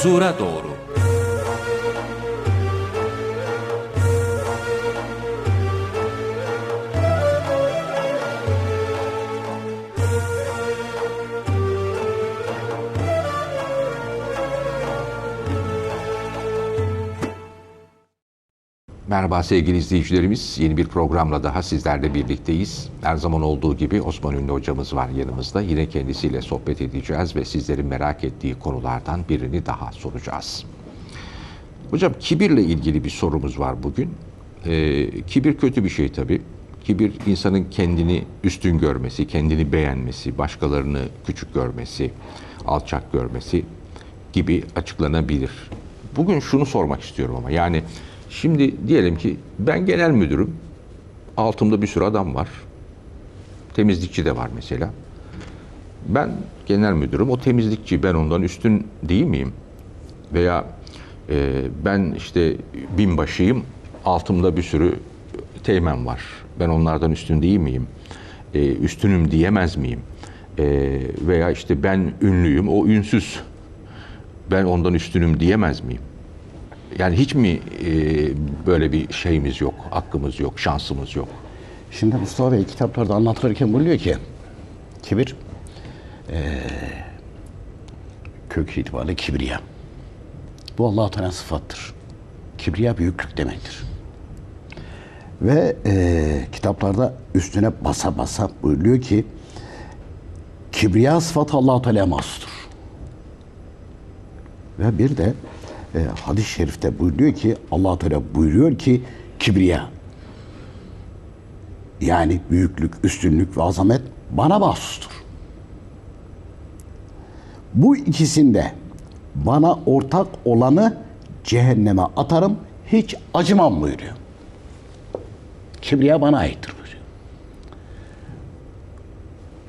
Huzura doğru. Merhaba sevgili izleyicilerimiz. Yeni bir programla daha sizlerle birlikteyiz. Her zaman olduğu gibi Osman Ünlü hocamız var yanımızda. Yine kendisiyle sohbet edeceğiz ve sizlerin merak ettiği konulardan birini daha soracağız. Hocam kibirle ilgili bir sorumuz var bugün. Ee, kibir kötü bir şey tabii. Kibir insanın kendini üstün görmesi, kendini beğenmesi, başkalarını küçük görmesi, alçak görmesi gibi açıklanabilir. Bugün şunu sormak istiyorum ama yani şimdi diyelim ki ben genel müdürüm, altımda bir sürü adam var. Temizlikçi de var mesela. Ben genel müdürüm, o temizlikçi ben ondan üstün değil miyim? Veya e, ben işte binbaşıyım, altımda bir sürü teğmen var. Ben onlardan üstün değil miyim? E, üstünüm diyemez miyim? E, veya işte ben ünlüyüm, o ünsüz. Ben ondan üstünüm diyemez miyim? Yani hiç mi e, böyle bir şeyimiz yok, hakkımız yok, şansımız yok? Şimdi Mustafa Bey kitaplarda anlatılırken buyuruyor ki kibir eee kök itibariyle kibriya. Bu allah Teala sıfattır. Kibriya büyüklük demektir. Ve eee, kitaplarda üstüne basa basa buyuruyor ki kibriya sıfatı allah Teala mahsustur. Ve bir de e, hadis-i şerifte buyuruyor ki allah Teala buyuruyor ki kibriya yani büyüklük, üstünlük ve azamet bana mahsustur. Bu ikisinde bana ortak olanı cehenneme atarım, hiç acımam buyuruyor. Kibriya bana aittir buyuruyor.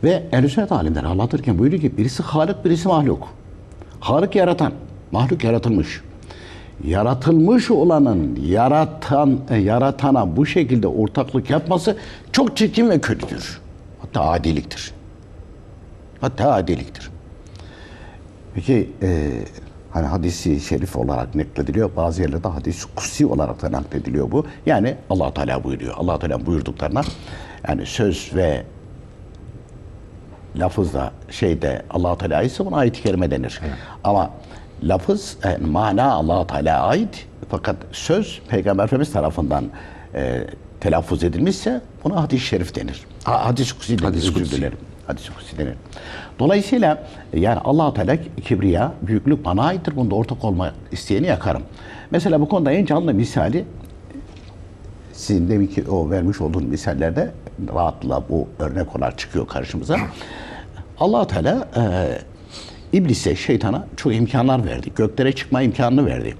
Ve ehl sünnet alimleri anlatırken buyuruyor ki birisi Halık, birisi mahluk. Halık yaratan, mahluk yaratılmış. Yaratılmış olanın yaratan e, yaratana bu şekilde ortaklık yapması çok çirkin ve kötüdür. Hatta adiliktir. Hatta adiliktir. Peki e, hani hadisi şerif olarak naklediliyor. Bazı yerlerde hadis kutsi olarak da naklediliyor bu. Yani allah Teala buyuruyor. allah Teala buyurduklarına yani söz ve lafızla şeyde allah Teala ise buna ayet-i kerime denir. Ama lafız, yani mana allah Teala ait fakat söz Peygamber Efendimiz tarafından e, telaffuz edilmişse buna hadis-i şerif denir. Ha, hadis-i kutsi denir. Hadis-i kutsi. dilerim. Hadis-i kutsi denir. Dolayısıyla yani allah Teala kibriya, büyüklük bana aittir. Bunda ortak olmak isteyeni yakarım. Mesela bu konuda en canlı misali sizin deminki o vermiş olduğun misallerde rahatla bu örnek olarak çıkıyor karşımıza. allah Teala e, iblise, şeytana çok imkanlar verdi. Göklere çıkma imkanını verdi.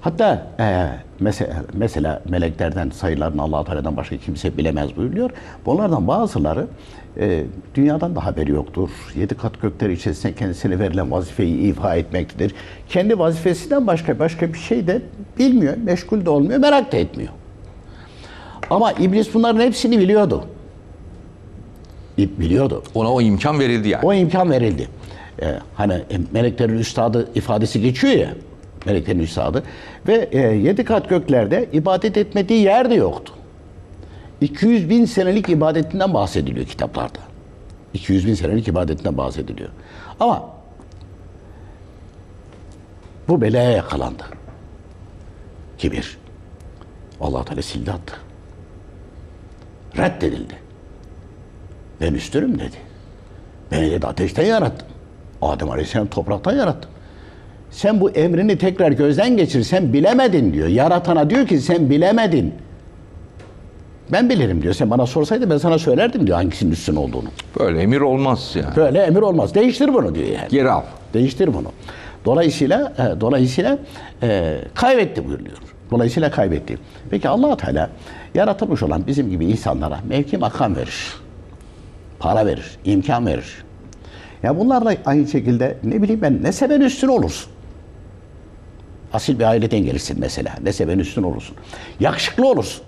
Hatta e, mesela, mesela meleklerden sayılarını allah Teala'dan başka kimse bilemez buyuruyor. Bunlardan bazıları e, dünyadan da haberi yoktur. Yedi kat gökler içerisinde kendisine verilen vazifeyi ifa etmektedir. Kendi vazifesinden başka başka bir şey de bilmiyor, meşgul de olmuyor, merak da etmiyor. Ama iblis bunların hepsini biliyordu. Biliyordu. Ona o imkan verildi yani. O imkan verildi. Ee, hani e, meleklerin üstadı ifadesi geçiyor ya. Meleklerin üstadı. Ve e, yedi kat göklerde ibadet etmediği yer de yoktu. 200 bin senelik ibadetinden bahsediliyor kitaplarda. 200 bin senelik ibadetinden bahsediliyor. Ama bu belaya yakalandı. Kibir. Allah Teala sildi attı. Reddedildi. Ben üstünüm dedi. Beni dedi ateşten yarattın. Adem Aleyhisselam topraktan yarattın. Sen bu emrini tekrar gözden geçir. Sen bilemedin diyor. Yaratana diyor ki sen bilemedin. Ben bilirim diyor. Sen bana sorsaydın ben sana söylerdim diyor hangisinin üstün olduğunu. Böyle emir olmaz yani. Böyle emir olmaz. Değiştir bunu diyor yani. Geri al. Değiştir bunu. Dolayısıyla e, dolayısıyla e, kaybetti buyuruyor. Dolayısıyla kaybetti. Peki allah Teala yaratılmış olan bizim gibi insanlara mevki makam verir. Para verir, imkan verir. Ya bunlarla aynı şekilde ne bileyim ben neseben üstün olursun. Asil bir aileden gelirsin mesela. Neseben üstün olursun. Yakışıklı olursun.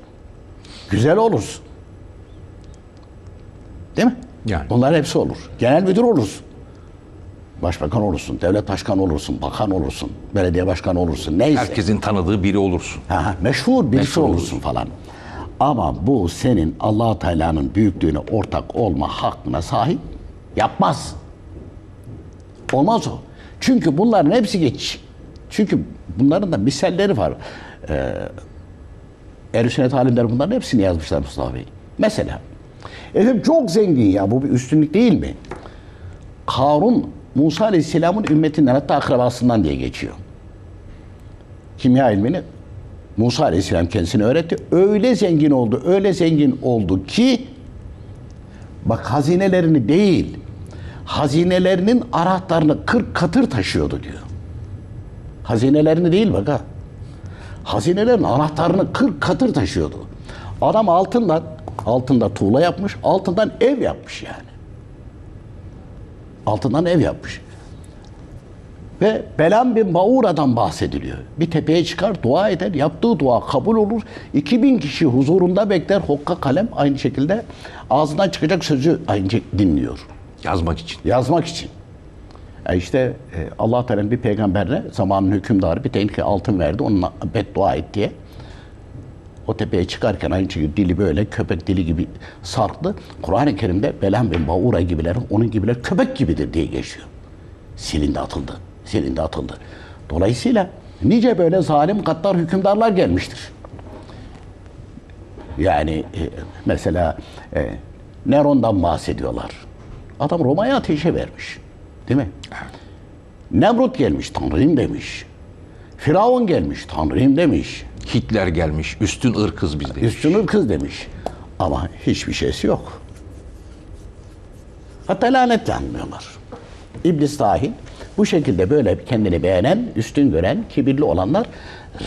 Güzel olursun. Değil mi? Yani. Bunların hepsi olur. Genel müdür olursun. Başbakan olursun, devlet başkanı olursun, bakan olursun, belediye başkanı olursun, neyse. Herkesin tanıdığı biri olursun. Ha, meşhur birisi Meşhur olursun falan. Ama bu senin allah Teala'nın büyüklüğüne ortak olma hakkına sahip yapmaz. Olmaz o. Çünkü bunların hepsi geç. Çünkü bunların da misalleri var. Ee, Ehl-i Sünnet alimleri bunların hepsini yazmışlar Mustafa Bey. Mesela, efendim çok zengin ya bu bir üstünlük değil mi? Karun Musa Aleyhisselam'ın ümmetinden hatta akrabasından diye geçiyor. Kimya ilmini Musa Aleyhisselam kendisine öğretti. Öyle zengin oldu, öyle zengin oldu ki bak hazinelerini değil, hazinelerinin anahtarını 40 katır taşıyordu diyor. Hazinelerini değil bak ha. Hazinelerin anahtarını 40 katır taşıyordu. Adam altından, altında tuğla yapmış, altından ev yapmış yani. Altından ev yapmış. Ve Belam bin Baura'dan bahsediliyor. Bir tepeye çıkar, dua eder, yaptığı dua kabul olur. 2000 kişi huzurunda bekler, hokka kalem aynı şekilde ağzından çıkacak sözü aynı dinliyor. Yazmak için. Yazmak için. E işte e, Allah Teala bir peygamberine zamanın hükümdarı bir tenike altın verdi, onunla beddua et diye. O tepeye çıkarken aynı şekilde dili böyle köpek dili gibi sarktı. Kur'an-ı Kerim'de Belam bin Baura gibiler, onun gibiler köpek gibidir diye geçiyor. Silindi atıldı. Silindi atıldı. Dolayısıyla nice böyle zalim gaddar hükümdarlar gelmiştir. Yani e, mesela e, Neron'dan bahsediyorlar. Adam Roma'ya ateşe vermiş. Değil mi? Nemrut gelmiş, Tanrıyım demiş. Firavun gelmiş, Tanrıyım demiş. Hitler gelmiş, üstün ırkız biz demiş. Üstün kız demiş. Ama hiçbir şeysi yok. Hatta lanetlenmiyorlar. İblis dahil bu şekilde böyle kendini beğenen, üstün gören, kibirli olanlar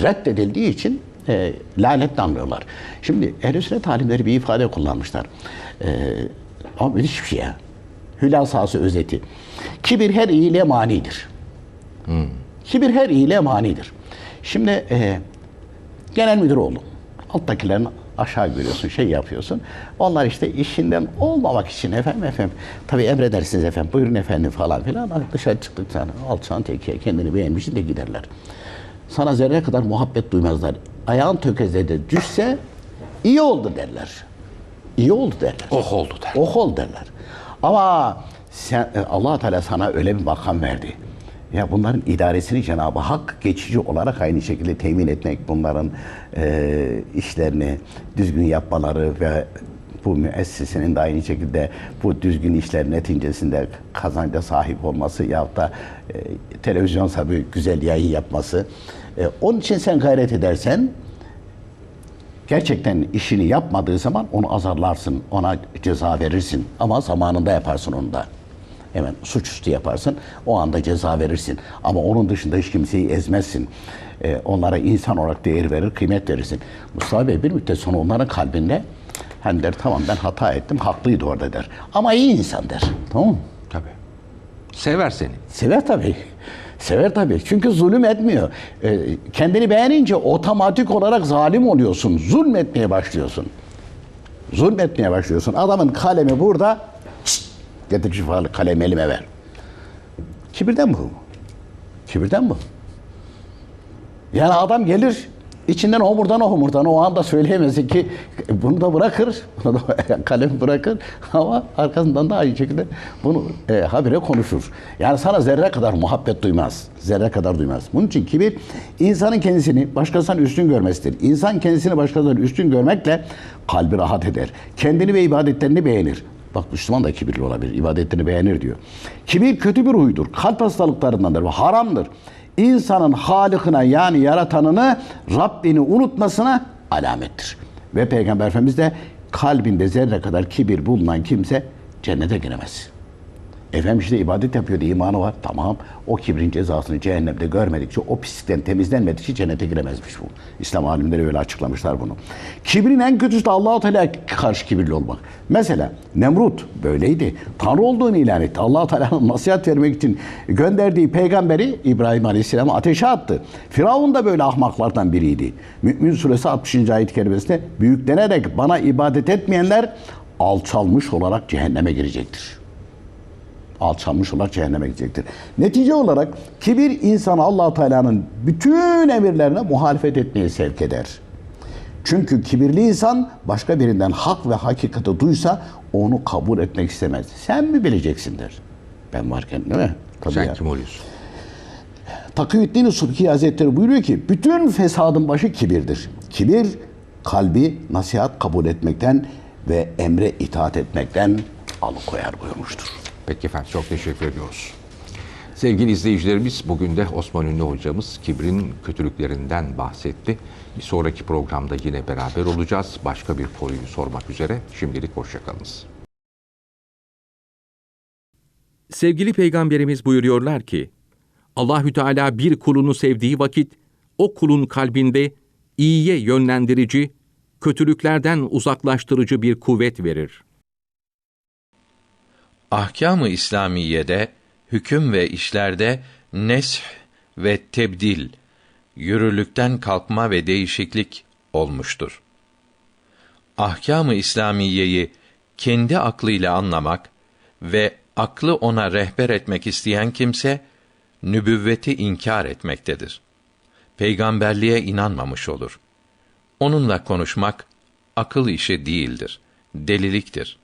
reddedildiği için e, lanetlenmiyorlar. Şimdi ehl sünnet alimleri bir ifade kullanmışlar. E, ama müthiş bir şey ya. Hülasası özeti. Kibir her iyiliğe manidir. Kibir her iyiliğe manidir. Şimdi e, genel müdür oldun. Alttakilerin aşağı görüyorsun, şey yapıyorsun. Onlar işte işinden olmamak için efendim efendim. Tabii emredersiniz efendim, buyurun efendim falan filan. Dışarı çıktık sana, alçağın tekiye kendini beğenmişsin de giderler. Sana zerre kadar muhabbet duymazlar. Ayağın tökezledi düşse iyi oldu derler. İyi oldu derler. Oh oldu der. Oh ol derler. Ama sen, allah Teala sana öyle bir makam verdi. Ya bunların idaresini Cenab-ı Hak geçici olarak aynı şekilde temin etmek, bunların e, işlerini düzgün yapmaları ve bu müessesenin de aynı şekilde bu düzgün işler neticesinde kazanca sahip olması yahut da e, televizyonsa bir güzel yayın yapması. E, onun için sen gayret edersen gerçekten işini yapmadığı zaman onu azarlarsın, ona ceza verirsin. Ama zamanında yaparsın onu da. Hemen suçüstü yaparsın, o anda ceza verirsin. Ama onun dışında hiç kimseyi ezmezsin. Ee, onlara insan olarak değer verir, kıymet verirsin. Mustafa Bey bir müddet sonra onların kalbinde hani der tamam ben hata ettim, haklıydı orada der. Ama iyi insan der. Tamam mı? Tabii. Sever seni. Sever tabii. Sever tabii. Çünkü zulüm etmiyor. Ee, kendini beğenince otomatik olarak zalim oluyorsun. Zulmetmeye başlıyorsun. Zulmetmeye başlıyorsun. Adamın kalemi burada. Şşt, getir şu kalemi elime ver. Kibirden bu. Kibirden bu. Yani adam gelir içinden homurdan o homurdan o anda söyleyemezsin ki bunu da bırakır, bunu da kalem bırakır ama arkasından da aynı şekilde bunu e, habire konuşur. Yani sana zerre kadar muhabbet duymaz. Zerre kadar duymaz. Bunun için kibir insanın kendisini başkasından üstün görmesidir. İnsan kendisini başkasından üstün görmekle kalbi rahat eder. Kendini ve ibadetlerini beğenir. Bak Müslüman da kibirli olabilir. ibadetlerini beğenir diyor. Kibir kötü bir huydur. Kalp hastalıklarındandır ve haramdır. İnsanın halikine yani yaratanını Rabbini unutmasına alamettir. Ve Peygamber Efendimiz de kalbinde zerre kadar kibir bulunan kimse cennete giremez. Efendim işte ibadet yapıyor diye imanı var. Tamam. O kibrin cezasını cehennemde görmedikçe, o pislikten temizlenmedikçe cennete giremezmiş bu. İslam alimleri öyle açıklamışlar bunu. Kibrin en kötüsü de Allah-u Teala'ya karşı kibirli olmak. Mesela Nemrut böyleydi. Tanrı olduğunu ilan etti. allah Teala'nın nasihat vermek için gönderdiği peygamberi İbrahim Aleyhisselam'ı ateşe attı. Firavun da böyle ahmaklardan biriydi. Mü'min suresi 60. ayet-i kerimesinde büyüklenerek bana ibadet etmeyenler alçalmış olarak cehenneme girecektir. Alçalmış olarak cehenneme gidecektir. Netice olarak kibir insanı allah Teala'nın bütün emirlerine muhalefet etmeye sevk eder. Çünkü kibirli insan başka birinden hak ve hakikati duysa onu kabul etmek istemez. Sen mi bileceksin der. Ben varken değil mi? Tabii Sen ya. kim oluyorsun? Takıyüddin Subki Hazretleri buyuruyor ki bütün fesadın başı kibirdir. Kibir kalbi nasihat kabul etmekten ve emre itaat etmekten alıkoyar buyurmuştur. Peki efendim çok teşekkür ediyoruz. Sevgili izleyicilerimiz bugün de Osman Ünlü hocamız kibrin kötülüklerinden bahsetti. Bir sonraki programda yine beraber olacağız. Başka bir konuyu sormak üzere. Şimdilik hoşçakalınız. Sevgili peygamberimiz buyuruyorlar ki, Allahü Teala bir kulunu sevdiği vakit o kulun kalbinde iyiye yönlendirici, kötülüklerden uzaklaştırıcı bir kuvvet verir. Ahkam-ı İslamiye'de hüküm ve işlerde nesh ve tebdil, yürürlükten kalkma ve değişiklik olmuştur. Ahkam-ı İslamiyeyi kendi aklıyla anlamak ve aklı ona rehber etmek isteyen kimse nübüvveti inkar etmektedir. Peygamberliğe inanmamış olur. Onunla konuşmak akıl işi değildir, deliliktir.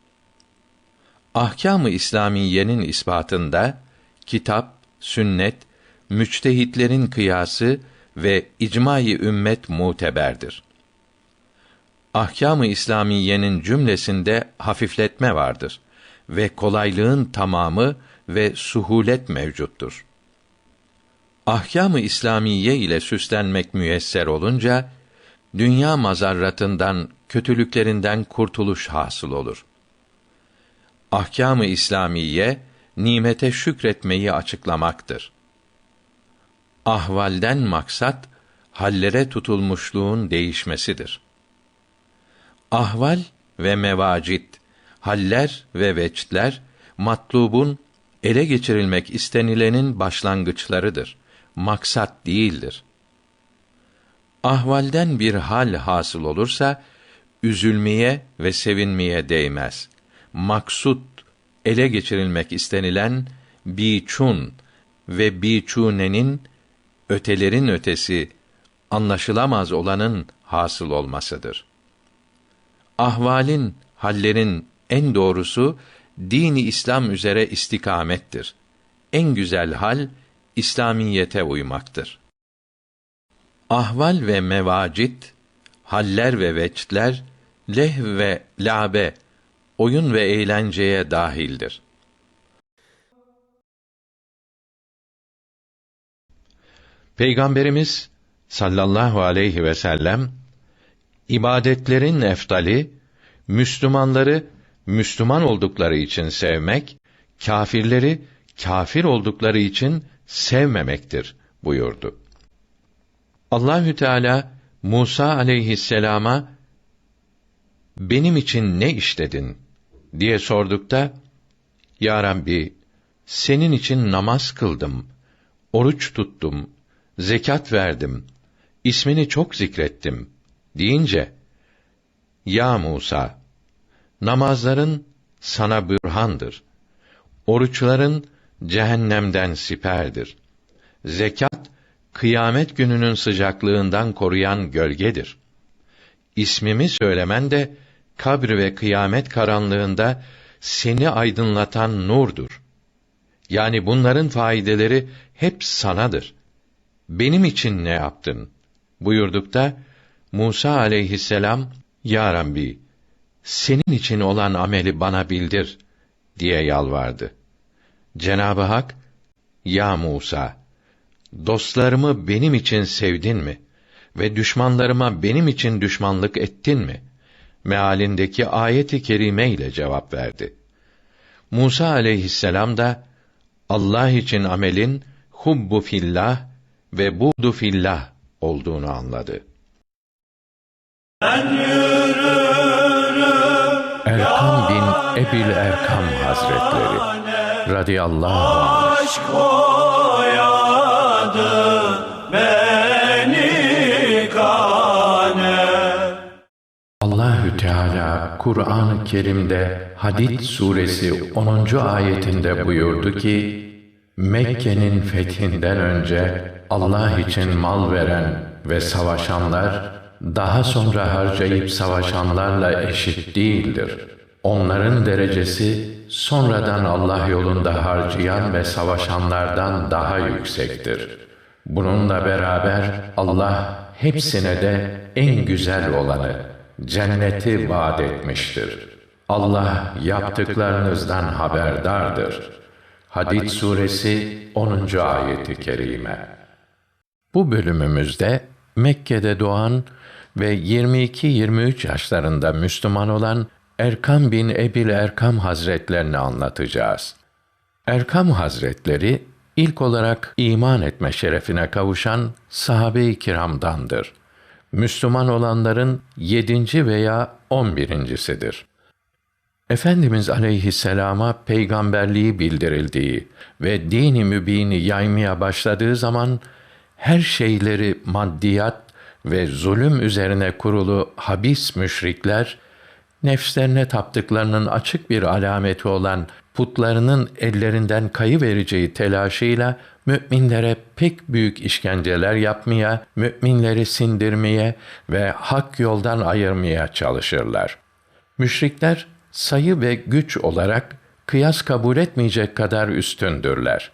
Ahkâm-ı İslamiyenin ispatında kitap, sünnet, müçtehitlerin kıyası ve icma-i ümmet muteberdir. Ahkâm-ı İslamiyenin cümlesinde hafifletme vardır ve kolaylığın tamamı ve suhulet mevcuttur. Ahkâm-ı İslamiye ile süslenmek müyesser olunca dünya mazarratından, kötülüklerinden kurtuluş hasıl olur.'' Ahkâm-ı İslamiye nimete şükretmeyi açıklamaktır. Ahvalden maksat hallere tutulmuşluğun değişmesidir. Ahval ve mevacit, haller ve veçtler matlubun ele geçirilmek istenilenin başlangıçlarıdır. Maksat değildir. Ahvalden bir hal hasıl olursa üzülmeye ve sevinmeye değmez.'' Maksut ele geçirilmek istenilen biçun ve biçunenin ötelerin ötesi anlaşılamaz olanın hasıl olmasıdır. Ahvalin, hallerin en doğrusu dini İslam üzere istikamettir. En güzel hal İslamiyete uymaktır. Ahval ve mevacit, haller ve veçtler, leh ve labe oyun ve eğlenceye dahildir. Peygamberimiz sallallahu aleyhi ve sellem ibadetlerin eftali Müslümanları Müslüman oldukları için sevmek, kâfirleri kâfir oldukları için sevmemektir buyurdu. Allahü Teala Musa aleyhisselama benim için ne işledin diye sordukta Ya Rabbi senin için namaz kıldım, oruç tuttum, zekat verdim, ismini çok zikrettim deyince Ya Musa namazların sana bürhandır. Oruçların cehennemden siperdir. Zekat kıyamet gününün sıcaklığından koruyan gölgedir. İsmimi söylemen de kabr ve kıyamet karanlığında seni aydınlatan nurdur. Yani bunların faydeleri hep sanadır. Benim için ne yaptın? buyurdukta Musa aleyhisselam Ya Rabbi senin için olan ameli bana bildir diye yalvardı. Cenabı Hak Ya Musa dostlarımı benim için sevdin mi ve düşmanlarıma benim için düşmanlık ettin mi?' Mealindeki ayeti kerime ile cevap verdi. Musa aleyhisselam da Allah için amelin hubbu fillah ve buğdu fillah olduğunu anladı. Erkam bin Ebil Erkam Hazretleri radıyallahu anh Teala Kur'an-ı Kerim'de Hadid suresi 10. ayetinde buyurdu ki, Mekke'nin fethinden önce Allah için mal veren ve savaşanlar, daha sonra harcayıp savaşanlarla eşit değildir. Onların derecesi sonradan Allah yolunda harcayan ve savaşanlardan daha yüksektir. Bununla beraber Allah hepsine de en güzel olanı, cenneti vaat etmiştir. Allah yaptıklarınızdan haberdardır. Hadid suresi 10. ayeti kerime. Bu bölümümüzde Mekke'de doğan ve 22-23 yaşlarında Müslüman olan Erkam bin Ebil Erkam Hazretlerini anlatacağız. Erkam Hazretleri ilk olarak iman etme şerefine kavuşan sahabe-i kiramdandır. Müslüman olanların yedinci veya on birincisidir. Efendimiz aleyhisselama peygamberliği bildirildiği ve dini mübini yaymaya başladığı zaman her şeyleri maddiyat ve zulüm üzerine kurulu habis müşrikler nefslerine taptıklarının açık bir alameti olan putlarının ellerinden kayı vereceği telaşıyla müminlere pek büyük işkenceler yapmaya, müminleri sindirmeye ve hak yoldan ayırmaya çalışırlar. Müşrikler sayı ve güç olarak kıyas kabul etmeyecek kadar üstündürler.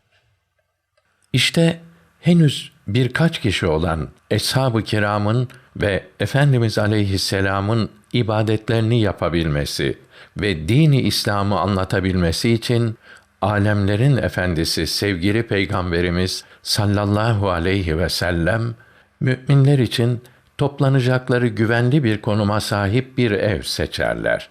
İşte henüz birkaç kişi olan Eshab-ı Kiram'ın ve Efendimiz Aleyhisselam'ın ibadetlerini yapabilmesi ve dini İslam'ı anlatabilmesi için alemlerin efendisi sevgili peygamberimiz sallallahu aleyhi ve sellem müminler için toplanacakları güvenli bir konuma sahip bir ev seçerler.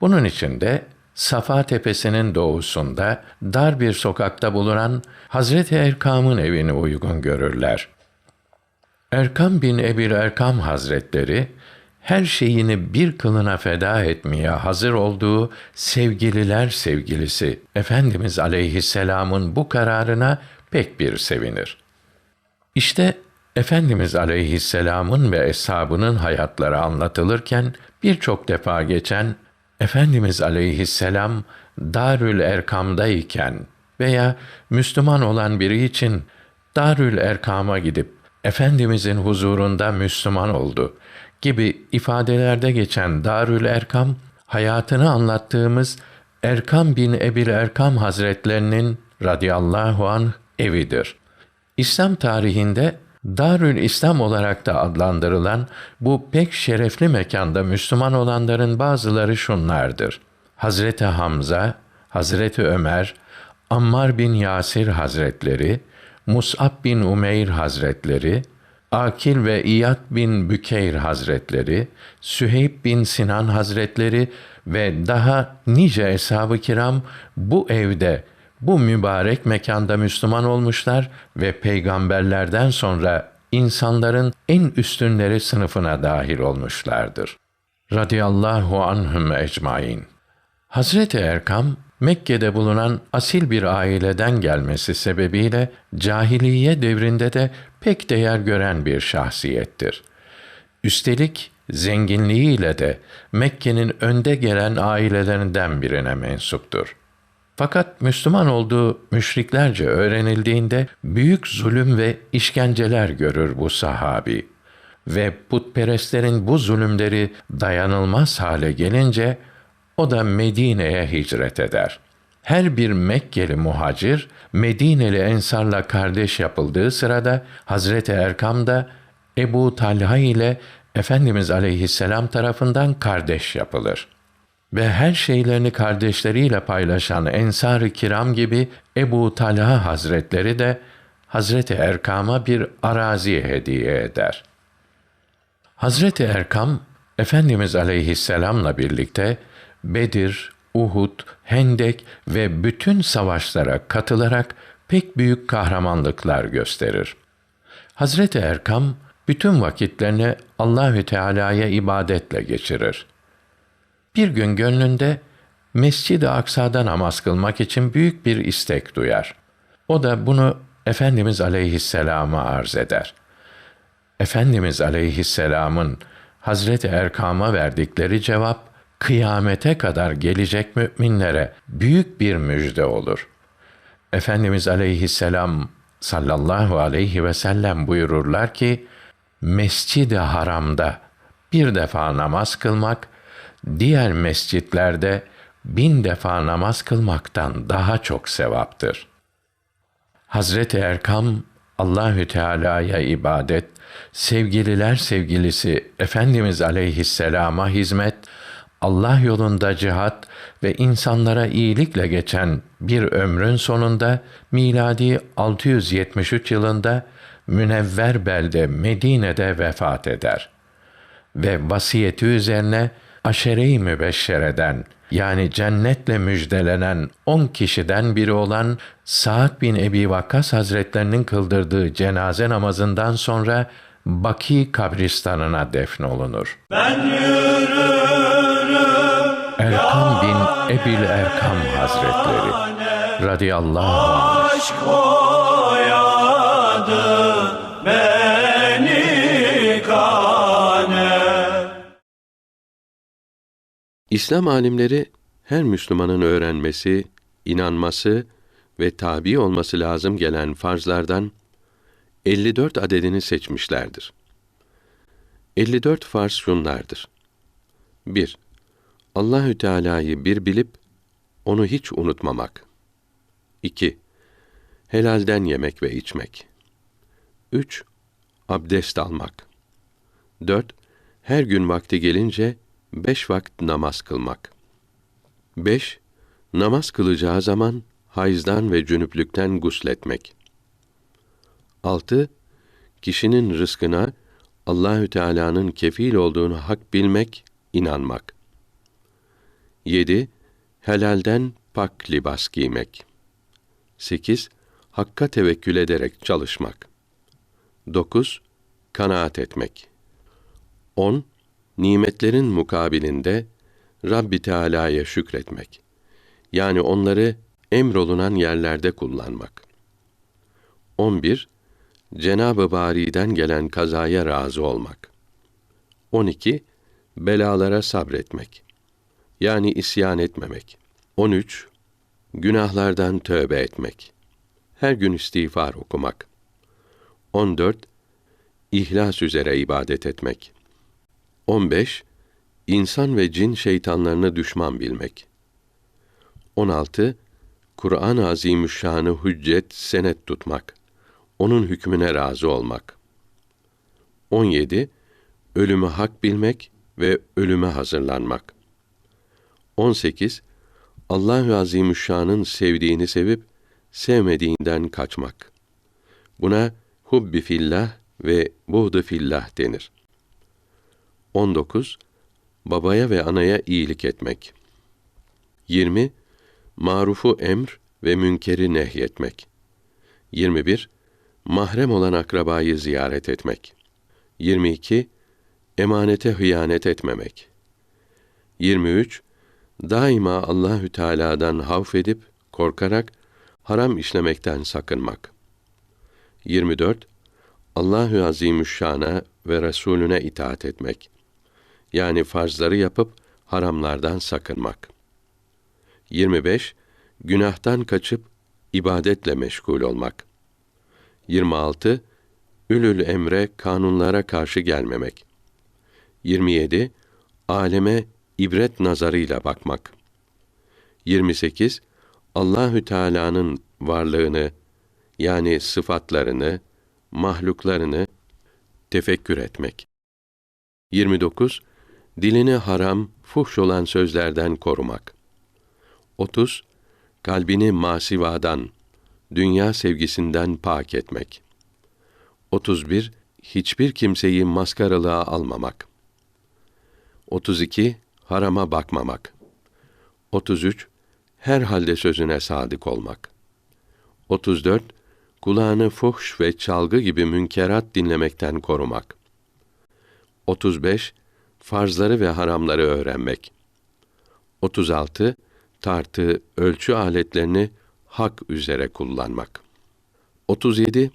Bunun için de Safa Tepesi'nin doğusunda dar bir sokakta bulunan Hazreti Erkam'ın evini uygun görürler. Erkam bin Ebil Erkam Hazretleri her şeyini bir kılına feda etmeye hazır olduğu sevgililer sevgilisi Efendimiz Aleyhisselam'ın bu kararına pek bir sevinir. İşte Efendimiz Aleyhisselam'ın ve eshabının hayatları anlatılırken birçok defa geçen Efendimiz Aleyhisselam Darül Erkam'dayken veya Müslüman olan biri için Darül Erkam'a gidip Efendimizin huzurunda Müslüman oldu gibi ifadelerde geçen Darül Erkam, hayatını anlattığımız Erkam bin Ebil Erkam Hazretlerinin radıyallahu anh evidir. İslam tarihinde Darül İslam olarak da adlandırılan bu pek şerefli mekanda Müslüman olanların bazıları şunlardır. Hazreti Hamza, Hazreti Ömer, Ammar bin Yasir Hazretleri, Mus'ab bin Umeyr Hazretleri, Akil ve İyad bin Bükeyr Hazretleri, Süheyb bin Sinan Hazretleri ve daha nice eshab-ı kiram bu evde, bu mübarek mekanda Müslüman olmuşlar ve peygamberlerden sonra insanların en üstünleri sınıfına dahil olmuşlardır. Radiyallahu anhum ecmain. Hazreti Erkam Mekke'de bulunan asil bir aileden gelmesi sebebiyle cahiliye devrinde de pek değer gören bir şahsiyettir. Üstelik zenginliğiyle de Mekke'nin önde gelen ailelerinden birine mensuptur. Fakat Müslüman olduğu müşriklerce öğrenildiğinde büyük zulüm ve işkenceler görür bu sahabi. Ve putperestlerin bu zulümleri dayanılmaz hale gelince o da Medine'ye hicret eder. Her bir Mekkeli muhacir, Medineli ensarla kardeş yapıldığı sırada Hazreti Erkam da Ebu Talha ile Efendimiz aleyhisselam tarafından kardeş yapılır. Ve her şeylerini kardeşleriyle paylaşan Ensar-ı Kiram gibi Ebu Talha Hazretleri de Hazreti Erkam'a bir arazi hediye eder. Hazreti Erkam, Efendimiz aleyhisselamla birlikte Bedir, Uhud, Hendek ve bütün savaşlara katılarak pek büyük kahramanlıklar gösterir. Hazreti Erkam bütün vakitlerini Allahü Teala'ya ibadetle geçirir. Bir gün gönlünde Mescid-i Aksa'da namaz kılmak için büyük bir istek duyar. O da bunu Efendimiz Aleyhisselam'a arz eder. Efendimiz Aleyhisselam'ın Hazreti Erkam'a verdikleri cevap kıyamete kadar gelecek müminlere büyük bir müjde olur. Efendimiz aleyhisselam sallallahu aleyhi ve sellem buyururlar ki, Mescid-i Haram'da bir defa namaz kılmak, diğer mescitlerde bin defa namaz kılmaktan daha çok sevaptır. Hazreti Erkam Allahü Teala'ya ibadet, sevgililer sevgilisi Efendimiz Aleyhisselam'a hizmet, Allah yolunda cihat ve insanlara iyilikle geçen bir ömrün sonunda miladi 673 yılında Münevver belde Medine'de vefat eder. Ve vasiyeti üzerine aşere-i mübeşşereden yani cennetle müjdelenen on kişiden biri olan Sa'd bin Ebi Vakkas Hazretlerinin kıldırdığı cenaze namazından sonra Baki kabristanına defnolunur. Erkam bin Ebil Erkam Hazretleri radıyallahu anh İslam alimleri her Müslümanın öğrenmesi, inanması ve tabi olması lazım gelen farzlardan 54 adedini seçmişlerdir. 54 farz şunlardır. 1. Allahü Teala'yı bir bilip onu hiç unutmamak. 2. Helalden yemek ve içmek. 3. Abdest almak. 4. Her gün vakti gelince beş vakit namaz kılmak. 5. Namaz kılacağı zaman hayızdan ve cünüplükten gusletmek. 6. Kişinin rızkına Allahü Teala'nın kefil olduğunu hak bilmek, inanmak. 7. Helalden pak libas giymek. 8. Hakka tevekkül ederek çalışmak. 9. Kanaat etmek. 10. Nimetlerin mukabilinde Rabbi Teala'ya şükretmek. Yani onları emrolunan yerlerde kullanmak. 11. Cenab-ı Bari'den gelen kazaya razı olmak. 12. Belalara sabretmek. Yani isyan etmemek. 13. Günahlardan tövbe etmek. Her gün istiğfar okumak. 14. İhlas üzere ibadet etmek. 15. İnsan ve cin şeytanlarını düşman bilmek. 16. Kur'an-ı Azimüşşan'ı hüccet, senet tutmak. Onun hükmüne razı olmak. 17. Ölümü hak bilmek ve ölüme hazırlanmak. 18. Allahü Azimüşşan'ın sevdiğini sevip sevmediğinden kaçmak. Buna hubbi fillah ve buğdu fillah denir. 19. Babaya ve anaya iyilik etmek. 20. Marufu emr ve münkeri nehyetmek. 21. Mahrem olan akrabayı ziyaret etmek. 22. Emanete hıyanet etmemek. 23. Daima Allahü Teala'dan havf edip korkarak haram işlemekten sakınmak. 24. Allahü Azimüşşan'a ve Resulüne itaat etmek. Yani farzları yapıp haramlardan sakınmak. 25. Günahtan kaçıp ibadetle meşgul olmak. 26. Ülül emre kanunlara karşı gelmemek. 27. Aleme ibret nazarıyla bakmak. 28. Allahü Teala'nın varlığını yani sıfatlarını, mahluklarını tefekkür etmek. 29. Dilini haram, fuhş olan sözlerden korumak. 30. Kalbini masivadan, dünya sevgisinden pak etmek. 31. Hiçbir kimseyi maskaralığa almamak. 32. Harama bakmamak. 33. Her halde sözüne sadık olmak. 34. Kulağını fuhş ve çalgı gibi münkerat dinlemekten korumak. 35. Farzları ve haramları öğrenmek. 36. Tartı, ölçü aletlerini hak üzere kullanmak. 37.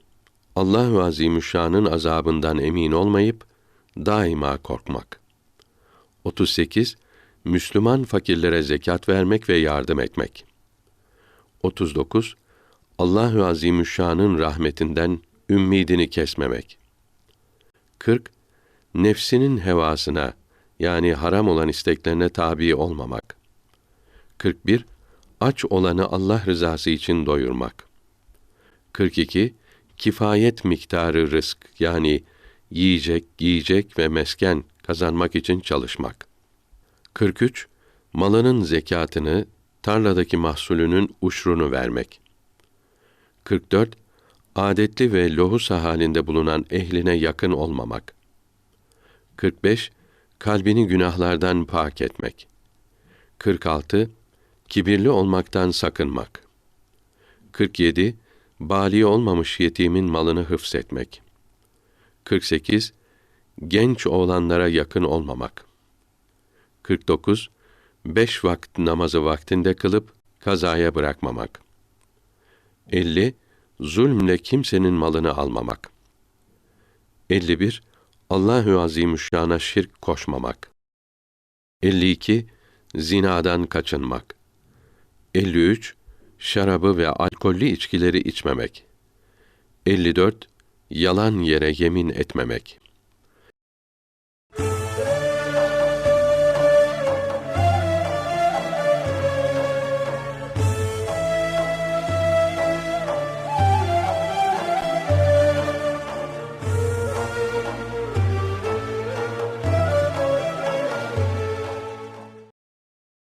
Allahu Azimüşşan'ın azabından emin olmayıp daima korkmak. 38. Müslüman fakirlere zekat vermek ve yardım etmek. 39. Allahü Azimüşşan'ın rahmetinden ümmidini kesmemek. 40. Nefsinin hevasına yani haram olan isteklerine tabi olmamak. 41. Aç olanı Allah rızası için doyurmak. 42. Kifayet miktarı rızk yani yiyecek, giyecek ve mesken kazanmak için çalışmak. 43. Malının zekatını, tarladaki mahsulünün uşrunu vermek. 44. Adetli ve lohusa halinde bulunan ehline yakın olmamak. 45. Kalbini günahlardan pak etmek. 46. Kibirli olmaktan sakınmak. 47. Bali olmamış yetimin malını hıfzetmek. 48. Genç oğlanlara yakın olmamak. 49. Beş vakit namazı vaktinde kılıp kazaya bırakmamak. 50. Zulmle kimsenin malını almamak. 51. Allahü Azimüşşan'a şirk koşmamak. 52. Zinadan kaçınmak. 53. Şarabı ve alkollü içkileri içmemek. 54. Yalan yere yemin etmemek.